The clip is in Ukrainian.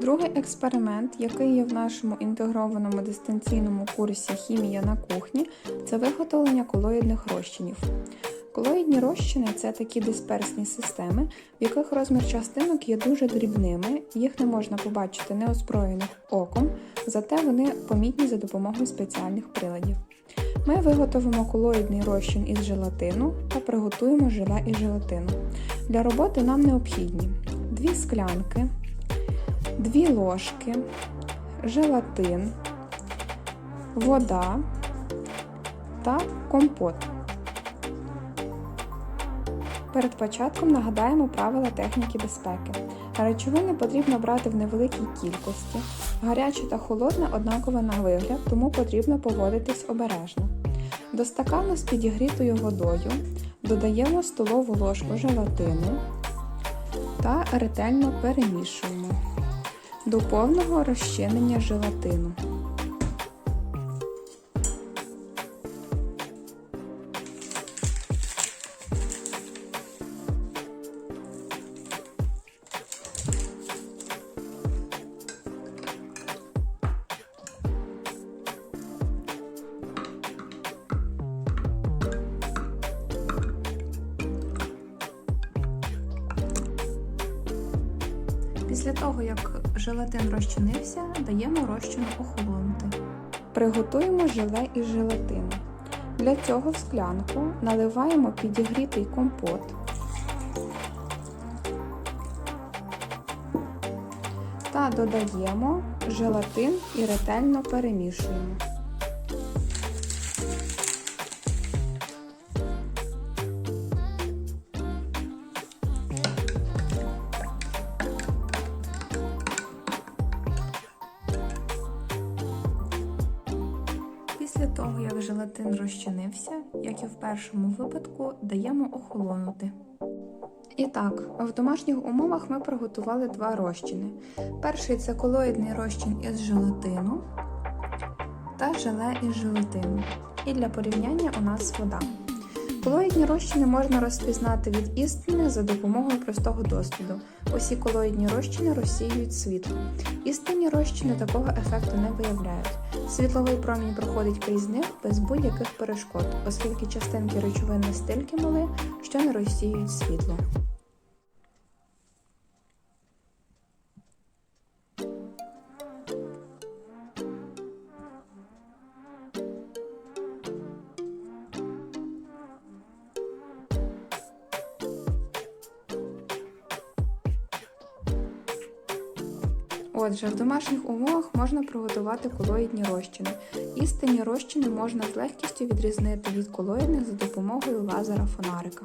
Другий експеримент, який є в нашому інтегрованому дистанційному курсі Хімія на кухні, це виготовлення колоїдних розчинів. Колоїдні розчини це такі дисперсні системи, в яких розмір частинок є дуже дрібними, їх не можна побачити неозброєним оком, зате вони помітні за допомогою спеціальних приладів. Ми виготовимо колоїдний розчин із желатину та приготуємо желе із желатину. Для роботи нам необхідні 2 склянки, 2 ложки, желатин, вода та компот. Перед початком нагадаємо правила техніки безпеки. Речовини потрібно брати в невеликій кількості. Гаряче та холодне однаково на вигляд, тому потрібно поводитись обережно. До стакану з підігрітою водою додаємо столову ложку желатину та ретельно перемішуємо до повного розчинення желатину. Після того, як желатин розчинився, даємо розчину охолонути. Приготуємо желе із желатину. Для цього в склянку наливаємо підігрітий компот. Та додаємо желатин і ретельно перемішуємо. Після того, як желатин розчинився, як і в першому випадку, даємо охолонути. І так, в домашніх умовах ми приготували два розчини. Перший це колоїдний розчин із желатину та желе із желатину. І для порівняння у нас вода. Колоїдні розчини можна розпізнати від істини за допомогою простого досліду. Усі колоїдні розчини розсіюють світло. Істинні розчини такого ефекту не виявляють. Світловий промінь проходить крізь них без будь-яких перешкод, оскільки частинки речовин настільки мали, що не розсіюють світло. Отже, в домашніх умовах можна приготувати колоїдні розчини. Істинні розчини можна з легкістю відрізнити від колоїдних за допомогою лазера фонарика.